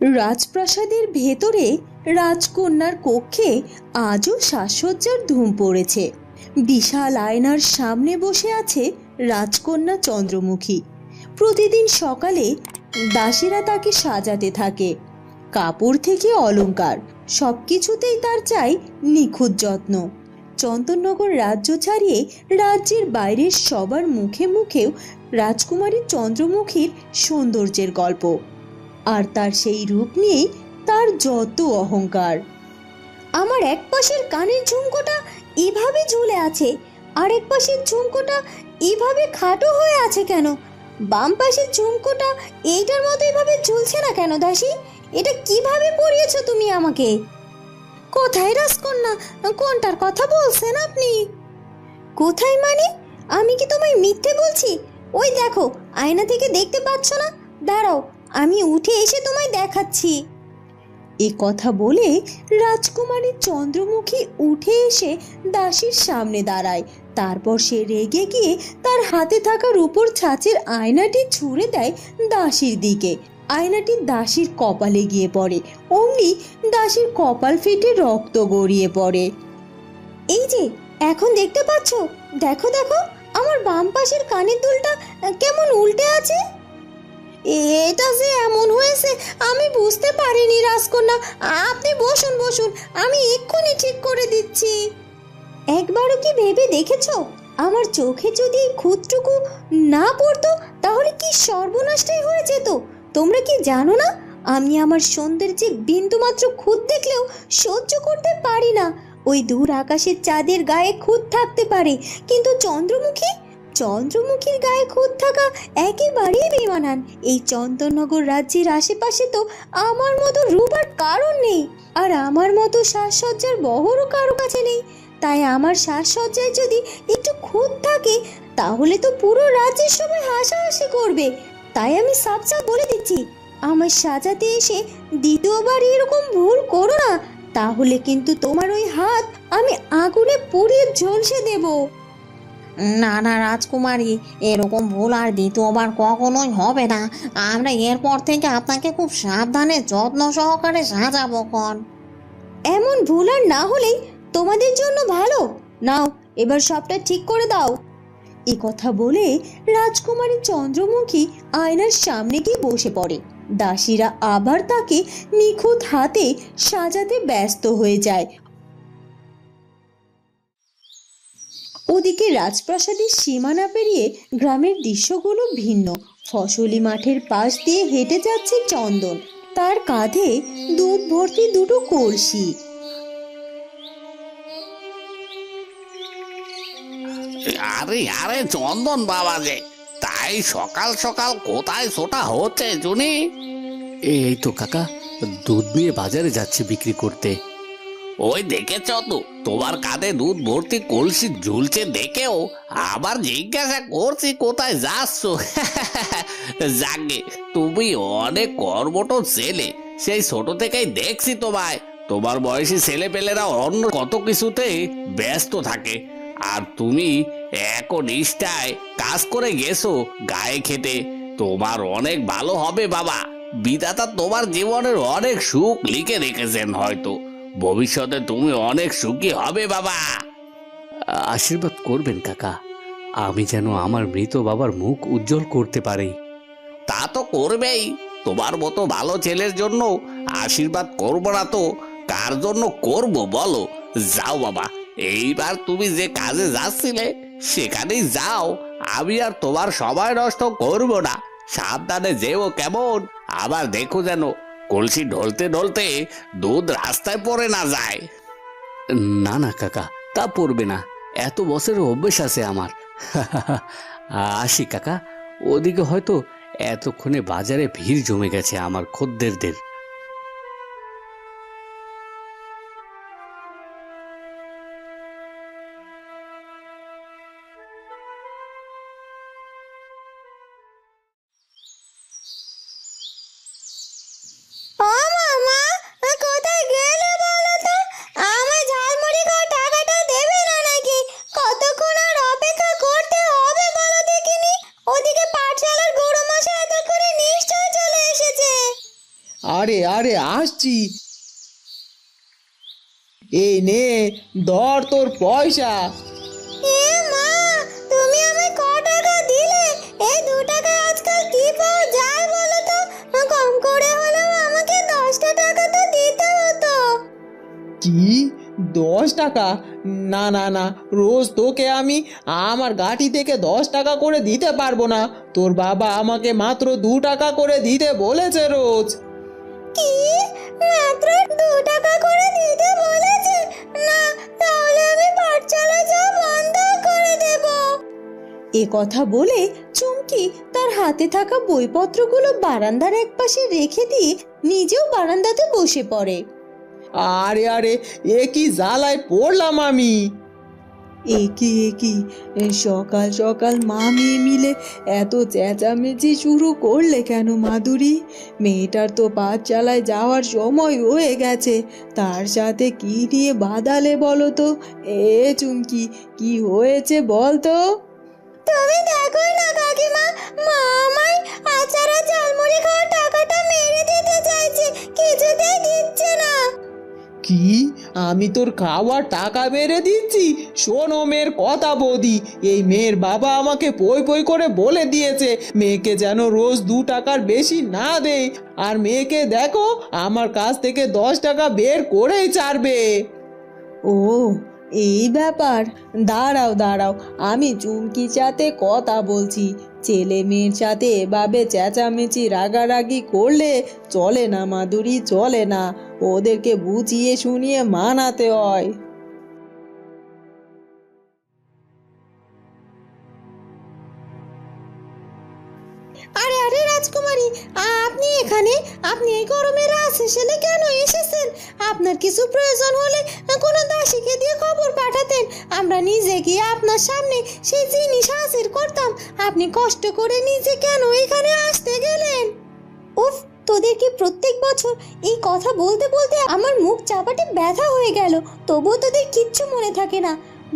রাজপ্রাসাদের ভেতরে রাজকন্যার কক্ষে আজও সাজসজ্জার ধুম পড়েছে। বিশাল আয়নার সামনে বসে আছে রাজকন্যা চন্দ্রমুখী। প্রতিদিন সকালে দাসীরা তাকে সাজাতে থাকে। কাপড় থেকে অলংকার, সবকিছুতেই তার চাই নিখুঁত যত্ন। চন্দননগর রাজ্য ছাড়িয়ে রাজ্যের বাইরের সবার মুখে মুখেও রাজকুমারী চন্দ্রমুখীর সৌন্দর্যের গল্প। আর তার সেই রূপ নিয়েই তার যত অহংকার। আমার এক পাশের কানের ঝুমকোটা এভাবে ঝুলে আছে, আর এক পাশের ঝুমকোটা এভাবে খাটো হয়ে আছে কেন? বাম পাশের ঝুমকোটা এইটার মতো এভাবে ঝুলছে না কেন, দাসী? এটা কীভাবে পরিয়েছ তুমি আমাকে? কোথায় রাজকন্যা? কোনটার কথা বলছেন আপনি? কোথায় মানে? আমি কি তোমায় মিথ্যে বলছি? ওই দেখো, আয়না থেকে দেখতে পাচ্ছ না? দাঁড়াও আমি উঠে এসে তোমায় দেখাচ্ছি। এ কথা বলে রাজকুমারী চন্দ্রমুখী উঠে এসে দাসীর সামনে দাঁড়ায়। তারপর সে রেগে গিয়ে তার হাতে থাকা রূপোর ছাঁচের আয়নাটি ছুঁড়ে দেয় দাসীর দিকে। আয়নাটি দাসীর কপালে গিয়ে পড়ে, অমনি দাসীর কপাল ফেটে রক্ত গড়িয়ে পড়ে। এই যে, এখন দেখতে পাচ্ছ? দেখো দেখো, আমার বাম পাশের কানের দুলটা কেমন উল্টে আছে? এটা যে এমন হয়েছে, আমি বুঝতে পারিনি রাজকন্যা। আপনি বসুন বসুন, আমি এক্ষুনি ঠিক করে দিচ্ছি। একবারও কি ভেবে দেখেছ? আমার চোখে যদি এই খুঁতটুকু না পড়তো, তাহলে কি সর্বনাশটাই হয়ে যেত? তোমরা কি জানো না? আমি আমার সৌন্দর্যে বিন্দুমাত্র খুঁত দেখলেও সহ্য করতে পারি না। ওই দূর আকাশের চাঁদের গায়ে খুঁত থাকতে পারে, কিন্তু চন্দ্রমুখী চন্দ্রমুখীর গায়ে খুঁত থাকা একেবারেই বেমানান। এই চন্দননগর রাজ্যের আশেপাশে তো আমার মতো রূপ আর কারণ নেই। আর আমার মতো সাজসজ্জার বহরও কারও কাছে নেই। তাই আমার সাজসজ্জায় যদি একটু খুঁত থাকে, তাহলে তো পুরো রাজ্যের সবাই হাসাহাসি করবে। তাই আমি সাপ সাপ বলে দিচ্ছি আমার সাজাতে এসে দ্বিতীয়বার এরকম ভুল করো না। তাহলে কিন্তু তোমার ওই হাত আমি আগুনে পুড়িয়ে ঝলসে দেবো। না না, রাজকুমারী, এরকম ভুল আর দ্বিতীয়বার কখনোই হবে না। আমরা এরপর থেকে আপনাকে খুব সাবধানে, যত্ন সহকারে সাজাবো কন। এমন ভুল আর না হলেই তোমাদের জন্য ভালো। নাও, এবার সবটা ঠিক করে দাও। এ কথা বলে রাজকুমারী চন্দ্রমুখী আয়নার সামনে গিয়ে বসে পড়ে। দাসীরা আবার তাকে নিখুঁত হাতে সাজাতে ব্যস্ত হয়ে যায়। ওদিকে রাজপ্রাসাদের সীমানা পেরিয়ে গ্রামের দৃশ্যগুলো ভিন্ন। ফসলি মাঠের পাশ দিয়ে হেঁটে যাচ্ছে চন্দন। তার কাঁধে দুধ ভর্তি দুটো কলসি। আরে আরে চন্দন বাবা যে তাই সকাল সকাল কোথায় ছোটা হচ্ছে জুনি এই তো কাকা দুধ নিয়ে বাজারে যাচ্ছে বিক্রি করতে। ওই দেখেছ তো, তোমার কাঁধে দুধ ভর্তি কলসি ঝুলছে দেখেও আবার জিজ্ঞাসা করছি কোথায় যাচ্ছ? যাকে তুমি অনেক কর্মঠ ছেলে, সেই ছোট থেকেই দেখছি তোমায়। তোমার বয়সী ছেলে পেলেরা অন্য কত কিছুতে ব্যস্ত থাকে। আর তুমি এক নিষ্ঠায় কাজ করে গেছো গায়ে খেতে তোমার অনেক ভালো হবে বাবা। বিধাতা তোমার জীবনের অনেক সুখ লিখে রেখেছেন হয়তো। ভবিষ্যতে তুমি অনেক সুখী হবে বাবা। আশীর্বাদ করবেন কাকা। আমি যেন আমার মৃত বাবার মুখ উজ্জ্বল করতে পারি। তা তো করবেই। তোমার মতো ভালো ছেলের জন্য আশীর্বাদ করব না তো। কার জন্য করব বলো? যাও বাবা। এইবার তুমি যে কাজে যাচ্ছিলে সেখানেই যাও। আমি আর তোমার সময় নষ্ট করব না। সাবধানে যেও কেমন। আবার দেখো যেন কলসি ঢলতে ঢলতে দুধ রাস্তায় পড়ে না যায়। না না, কাকা, তা পড়বে না। এত বছরের অভ্যেস আছে আমার। আসি, কাকা। ওদিকে হয়তো এতক্ষণে বাজারে ভিড় জমে গেছে আমার খদ্দেরদের। আরে আরে আসছি। এই নে ধর তোর পয়সা। এ মা তুমি আমায় ক টাকা দিলে? এই দু টাকা আজকাল কি পাওয়া যায় বলো তো? কম করে হলেও আমাকে দশটা টাকা তো দিতে হতো। কি? দশ টাকা? না না না রোজ তোকে আমি আমার গাড়ি থেকে দশ টাকা করে দিতে পারব না। তোর বাবা আমাকে মাত্র দু টাকা করে দিতে বলেছে রোজ। কি? মাত্র দু টাকা করে দিতে বলেছে? না তাহলে আমি পাঠশালা যাওয়া বন্ধ করে দেব। এ কথা বলে চুমকি তার হাতে থাকা বইপত্রগুলো বারান্দার একপাশে রেখে দিয়ে নিজেও বারান্দাতে বসে পড়ে। আরে আরে এ কি জ্বালায় পড়লাম আমি? একি একি সকাল সকাল মা মেয়ে মিলে এত চেঁচামেচি শুরু করলে কেন মাধুরী? মেয়েটার তো পাঠশালায় যাওয়ার সময় হয়ে গেছে, তার সাথে কি নিয়ে বাদালে বলো তো? এ চুমকি, কি হয়েছে বল তো? তুমি দেখো না কাকিমা, মা আমায় ঝালমুড়ি খাওয়ার টাকাটা মেরে দিতে চাইছে, কিছুতেই দিচ্ছে না। কি? আমি তোর খাওয়ার টাকা বেড়ে দিচ্ছি। শোনো মেয়ের কথা বৌদি। এই মেয়ের বাবা আমাকে পই পই করে বলে দিয়েছে, মেয়েকে যেন রোজ দু টাকার বেশি না দেয়। আর মেয়েকে দেখো, আমার কাছ থেকে দশ টাকা বের করেই ছাড়বে। ও, এই ব্যাপার। দাঁড়াও দাঁড়াও। আমি চুমকির সাথে কথা বলছি। ছেলে মেয়ের সাথে এভাবে চেঁচামেচি, রাগারাগি করলে চলে না, মাধুরী, চলে না। ওদেরকে বুঝিয়ে শুনিয়ে মানাতে হয়। আপনি এই গরমে কেন এসেছেন? আপনার কিছু প্রয়োজন হলে কোনো দাসীকে দিয়ে খবর পাঠাতেন। আমরা নিজে গিয়ে আপনার সামনে সেই জিনিস হাজির করতাম। আপনি কষ্ট করে নিজে কেন এখানে আসতে গেলেন? উফ তোদের কি প্রত্যেক বছর এই কথা বলতে বলতে আমার মুখ চাপাটে ব্যথা হয়ে গেল। তবুও তোদের কিচ্ছু মনে থাকে না।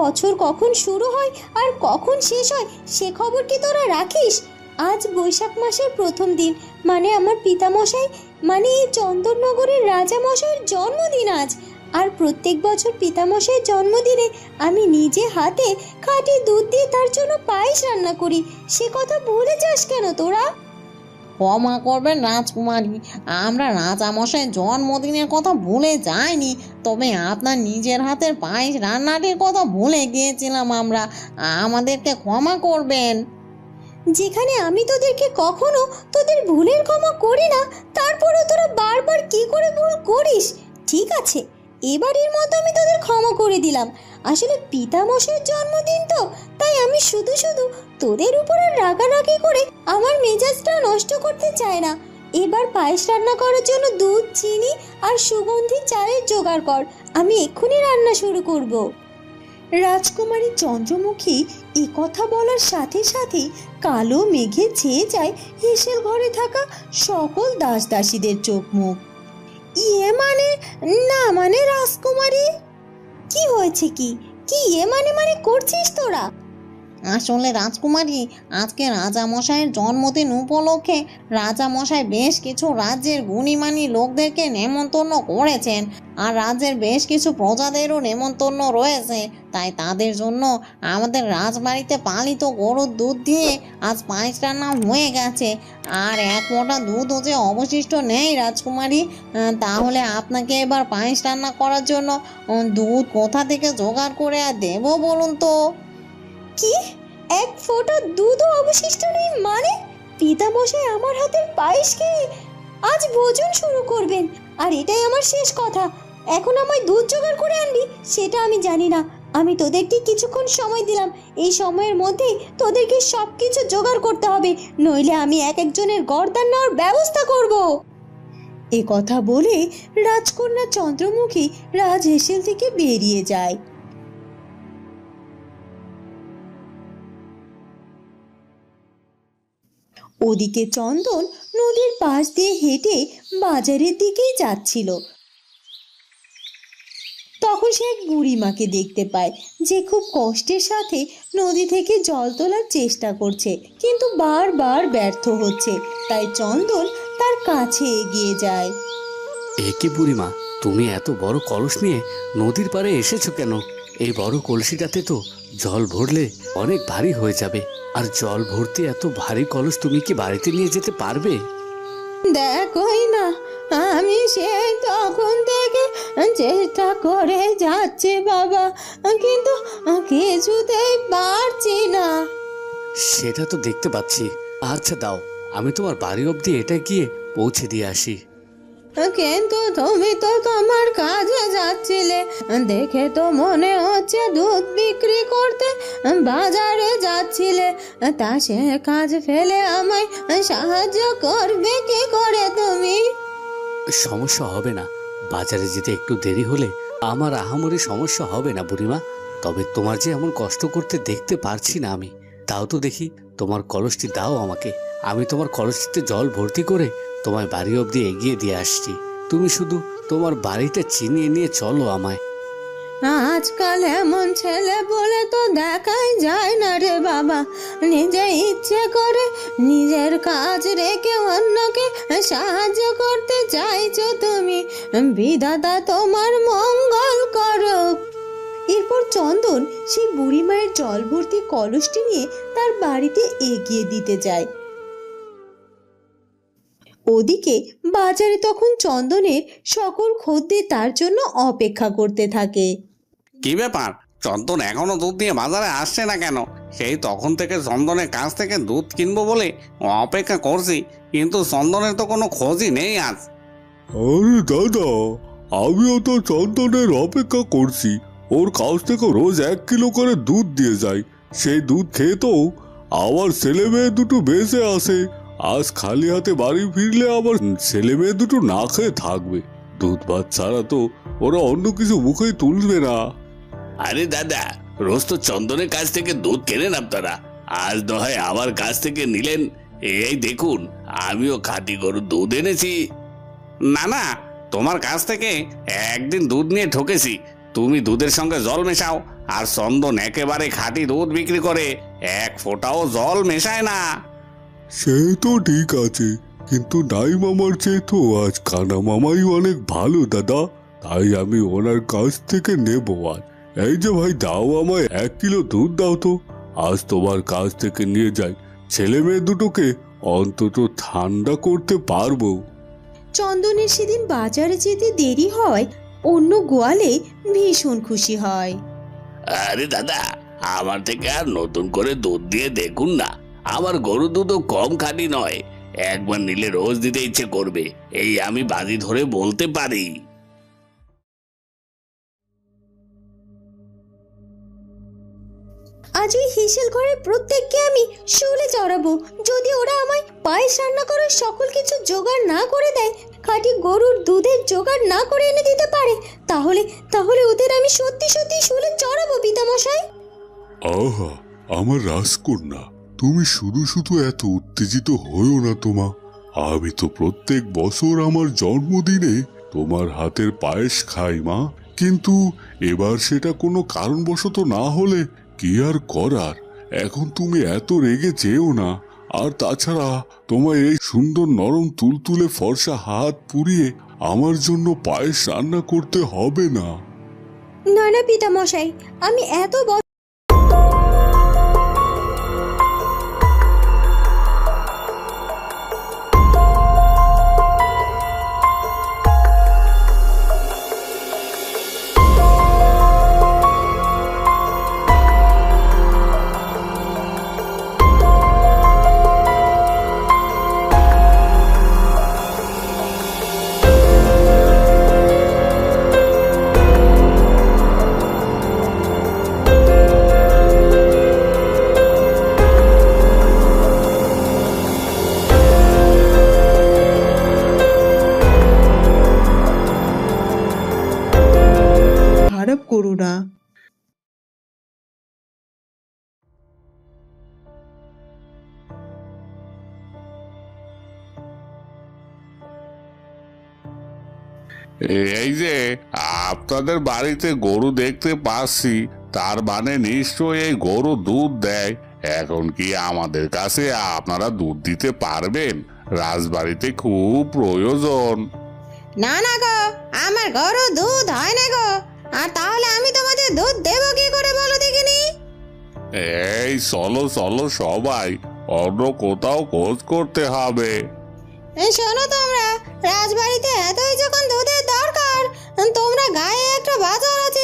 বছর কখন শুরু হয় আর কখন শেষ হয়, সে খবর কি তোরা রাখিস? আজ বৈশাখ মাসের প্রথম দিন। মানে আমার পিতামশাই মানে এই চন্দননগরের রাজামশাইয়ের জন্মদিন আজ। আর প্রত্যেক বছর পিতামশাইয়ের জন্মদিনে আমি নিজে হাতে খাঁটি দুধ দিয়ে তার জন্য পায়েস রান্না করি। সে কথা ভুলে যাস কেন তোরা? ক্ষমা করবেন রাজকুমারী। আমরা রাজামশাই জন্মদিনের কথা ভুলে যাইনি, তবে আপনার নিজের হাতের পায়েস রান্নাটির কথা ভুলে গিয়েছিলাম আমরা। আমাদেরকে ক্ষমা করবেন। যেখানে আমি তোদেরকে কখনো তোদের ভুলের ক্ষমা করি না, তারপরেও তোরা বারবার কি করে ভুল করিস? ঠিক আছে এবারের মতো আমি তোদের ক্ষমা করে দিলাম। আসলে পিতামশের জন্মদিন তো, তাই আমি শুধু শুধু তোদের উপর আর রাগারাগি করে আমার মেজাজটা নষ্ট করতে চাই না। এবার পায়েস রান্না করার জন্য দুধ, চিনি আর সুগন্ধি চায়ের জোগাড় কর। আমি এক্ষুনি রান্না শুরু করব। রাজকুমারী চন্দ্রমুখী এ কথা বলার সাথে সাথে কালো মেঘে ছেয়ে যায় হেসেল ঘরে থাকা সকল দাস দাসীদের চোখ মুখ। ইয়ে মানে? না মানে রাজকুমারী? কি হয়েছে কি? কি ইয়ে মানে মানে করছিস তোরা? আসলে রাজকুমারী, আজকে রাজামশাইয়ের জন্মদিন উপলক্ষে রাজামশাই বেশ কিছু রাজ্যের গুণীমানী লোকদেরকে নেমন্তন্ন করেছেন আর রাজ্যের বেশ কিছু প্রজাদেরও নেমন্তন্ন রয়েছে। তাই তাদের জন্য আমাদের রাজবাড়িতে পালিত গরুর দুধ দিয়ে আজ পায়েস রান্না হয়ে গেছে। আর এক মোটা দুধও যে অবশিষ্ট নেই রাজকুমারী তাহলে আপনাকে এবার পায়েস রান্না করার জন্য দুধ কোথা থেকে জোগাড় করে আর দেবো বলুন তো? কি? এক ফোঁটা দুধও অবশিষ্ট নেই মানে? পিতামশাই আমার হাতের পায়েস খেয়ে আজ ভোজন শুরু করবেন, আর এটাই আমার শেষ কথা। এখন আমায় দুধ জোগাড় করে আনবি, সেটা আমি জানি না। আমি তোদেরকে কিছুক্ষণ সময় দিলাম, এই সময়ের মধ্যেই তোদেরকে সব কিছু জোগাড় করতে হবে, নইলে আমি এক একজনের গর্দান নেওয়ার ব্যবস্থা করব। এ কথা বলে রাজকন্যা চন্দ্রমুখী রাজ হেসেল থেকে বেরিয়ে যায়। ওদিকে চন্দন নদীর পাশ দিয়ে হেঁটে বাজারের দিকেই যাচ্ছিল। তখন সে এক বুড়িমাকে দেখতে পায়, যে খুব কষ্টের সাথে নদী থেকে জল তোলার চেষ্টা করছে, কিন্তু বারবার ব্যর্থ হচ্ছে, তাই চন্দন তার কাছে এগিয়ে যায়। একে বুড়িমা, তুমি এত বড় কলস নিয়ে নদীর পাড়ে এসেছ কেন? এই বড় কলসিটাতে তো জল ভরলে অনেক ভারী হয়ে যাবে। আর জল ভর্তি এত ভারী কলস তুমি কি বাড়িতে নিয়ে যেতে পারবে? দেখোই না আমি সেই তখন থেকে চেষ্টা করে যাচ্ছি বাবা কিন্তু কিছুতেই পারছি না। সেটা তো দেখতে পাচ্ছি। আচ্ছা দাও আমি তোমার বাড়ি অবধি এটা গিয়ে পৌঁছে দিয়ে আসি। কিন্তু তুমি তো তোমার কাজে যাচ্ছিলে। দেখে তো মনে হচ্ছে দুধ বিক্রি করতে বাজারে যাচ্ছিলে। তা সে কাজ ফেলে আমায় সাহায্য করবে কি করে তুমি? সমস্যা হবে না। বাজারে যেতে একটু দেরি হলে আমার আহামরি সমস্যা হবে না বুড়িমা। তবে তোমার যে এমন কষ্ট করতে দেখতে পারছি না আমি, তাও তো দেখি তোমার কলসটি দাও আমাকে। আমি তোমার কলসটিতে জল ভর্তি করে তোমায় বাড়ি অবধি এগিয়ে দিয়ে আসছি। তুমি শুধু তোমার বাড়িটা চিনিয়ে নিয়ে চলো আমায়। আজকাল এমন ছেলে বলে তো দেখাই যায় না রে বাবা। নিজে ইচ্ছে করে নিজের কাজ রেখে অন্যকে সাহায্য করতে চাইছো তুমি। বিধাতা তোমার মঙ্গল করুক এরপর চন্দন সেই বুড়ি মায়ের জল ভর্তি কলসটি নিয়ে তার বাড়িতে এগিয়ে দিতে যায়। ওদিকে বাজারে তখন চন্দনের সকল খদ্দের তার জন্য অপেক্ষা করতে থাকে। কি ব্যাপার? চন্দন এখনও দুধ নিয়ে বাজারে আসছে না কেন? সেই তখন থেকে চন্দনের কাছ থেকে দুধ কিনবো বলে অপেক্ষা করছি কিন্তু চন্দনের তো কোনো খোঁজই নেই আজ। আরে দাদা আমিও তো চন্দনের অপেক্ষা করছি। ওর কাছ থেকে রোজ এক কিলো করে দুধ দিয়ে যায় সেই দুধ খেয়ে তো আমার ছেলে মেয়ে দুটো বেঁচে আসে। আজ খালি হাতে বাড়ি ফিরলে আবার ছেলে মেয়ে দুটো না খেয়ে থাকবে। দুধ ভাত ছাড়া তো ওরা অন্য কিছু মুখেই তুলবে না। আরে দাদা, রোজ তো চন্দনের কাছ থেকে দুধ কেনেন আপনারা। আজ হয় আমার কাছ থেকে নিলেন। এই দেখুন, আমিও খাঁটি গরুর দুধ এনেছি। না না, তোমার কাছ থেকে একদিন দুধ নিয়ে ঠকেছি। তুমি দুধের সঙ্গে জল মেশাও, আর চন্দন একেবারে খাঁটি দুধ বিক্রি করে এক ফোঁটাও জল মেশায় না। সে তো ঠিক আছে কিন্তু নাই মামার চেয়ে তো আজ কানা মামাই অনেক ভালো দাদা। তাই আমি ওনার কাছ থেকে নেব আর। এই যে ভাই দাও আমায় এক কিলো দুধ দাও তো। আজ তোমার কাছ থেকে নিয়ে যাই। ছেলে মেয়ে দুটোকে অন্তত ঠান্ডা করতে পারব। চন্দনের সেদিন বাজারে যেতে দেরি হয় অন্য গোয়ালে ভীষণ খুশি হয়। আরে দাদা আমার থেকে আর নতুন করে দুধ দিয়ে দেখুন না। আমার গরু দুধও কম খাঁটি নয়। একবার নিলে রোজ দিতে ইচ্ছে করবে। এই আমি বাজি ধরে বলতে পারি। আজ ওই হিসেল ঘরের প্রত্যেককে আমি শুলে চড়াবো। যদি ওরা আমায় পায়েস রান্না করার সকল কিছু জোগাড় না করে দেয় খাঁটি গরুর দুধের জোগাড় না করে এনে দিতে পারে তাহলে তাহলে ওদের আমি সত্যি সত্যি শুলে চড়াবো পিতামশাই। আহা আমার রাজকন্যা। তুমি শুধু শুধু এত উত্তেজিত হয়েও না তোমা। আমি তো প্রত্যেক বছর আমার জন্মদিনে তোমার হাতের পায়েস খাই মা। কিন্তু এবার সেটা কোনো কারণবশত না হলে কি আর করার? এখন তুমি এত রেগে যেও না। আর তাছাড়া তোমার এই সুন্দর নরম তুলতুলে ফর্সা হাত পুড়িয়ে আমার জন্য পায়েস রান্না করতে হবে না। না না পিতামশাই, আমি এত এই যে আপনাদের বাড়িতে গরু দেখতে পাচ্ছি তার মানে নিশ্চয়ই এই গরু দুধ দেয়। এখন কি আমাদের কাছে আপনারা দুধ দিতে পারবেন? রাজবাড়িতে খুব প্রয়োজন। না না গো আমার গরু দুধ হয় না গো। আর তাহলে আমি তোমাদের দুধ দেবো কি করে বলো দেখিনি? এই চলো চলো সবাই অন্য কোথাও খোঁজ করতে হবে। এই শোনো তোমরা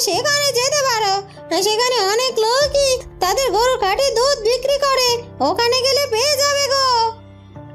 সেখানে যেতে পারো। সেখানে অনেক লোকই তাদের গরু কাটে দুধ বিক্রি করে। ওখানে গেলে পেয়ে যাবে গো।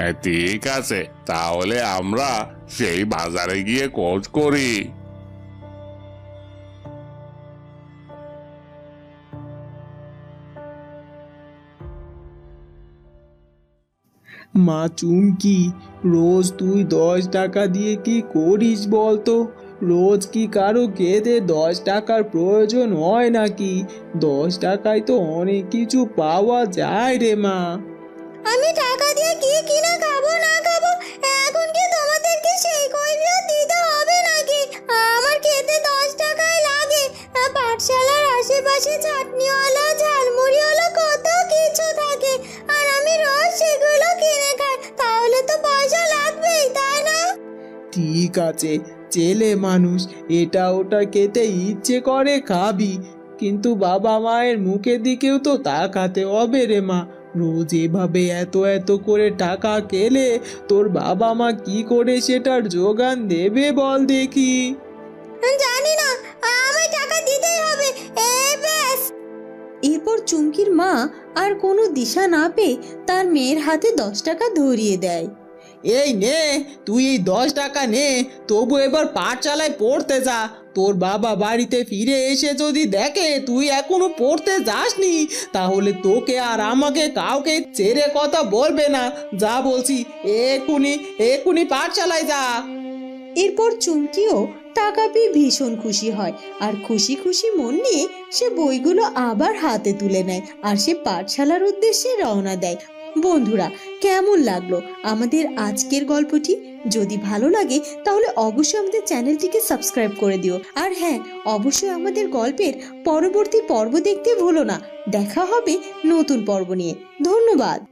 এ, ঠিক আছে তাহলে আমরা সেই বাজারে গিয়ে খোঁজ করি। মা চুমকি রোজ তুই দশ টাকা দিয়ে কি করিস বলতো? রোজ কি কারও খেতে দশ টাকার প্রয়োজন হয় নাকি? দশ টাকায় তো অনেক কিছু পাওয়া যায় রে মা। আমি টাকা দিয়ে কি কিনা খাব না খাব? এখন কি তোমাদেরকে সেই কৈফিয়ত দিতে হবে নাকি? আমার খেতে দশ টাকাই লাগে। পাঠশালার আশেপাশে চাটনিওয়ালা, ঝালমুড়িওয়ালা কত কিছু থাকে। আর আমি রোজ সেগুলো কিনে খাই। তাহলে তো পয়সা লাগবেই, তাই ঠিক আছে ছেলে মানুষ এটা ওটা খেতে ইচ্ছে করে খাবি। কিন্তু বাবা মায়ের মুখের দিকেও তো তাকাতে হবে রে মা। রোজ এভাবে এত এত করে টাকা কেলে তোর বাবা মা কি করে সেটার যোগান দেবে বল দেখি। জানি না আমায় টাকা দিতেই হবে। এরপর চুমকির মা আর কোনো দিশা না পেয়ে তার মেয়ের হাতে দশ টাকা ধরিয়ে দেয়। এই নে, তুই এই দশ টাকা নে, তবু এবার পাঠশালায় পড়তে যা। তোর বাবা বাড়িতে ফিরে এসে যদি দেখে তুই এখনও পড়তে যাসনি, তাহলে তোকে আর আমাকে কাউকে ছেড়ে কথা বলবে না। যা বলছি, এক্ষুনি এক্ষুনি পাঠশালায় যা। এরপর চুমকিও টাকা পেয়ে ভীষণ খুশি হয়, আর খুশি খুশি মন নিয়ে সে বইগুলো আবার হাতে তুলে নেয়, আর সে পাঠশালার উদ্দেশ্যে রওনা দেয়। বন্ধুরা, কেমন লাগল আমাদের আজকের গল্পটি? যদি ভালো লাগে, তাহলে অবশ্যই আমাদের চ্যানেলটিকে সাবস্ক্রাইব করে দিও। আর হ্যাঁ অবশ্যই আমাদের গল্পের পরবর্তী পর্ব দেখতে ভুলো না। দেখা হবে নতুন পর্ব নিয়ে। ধন্যবাদ।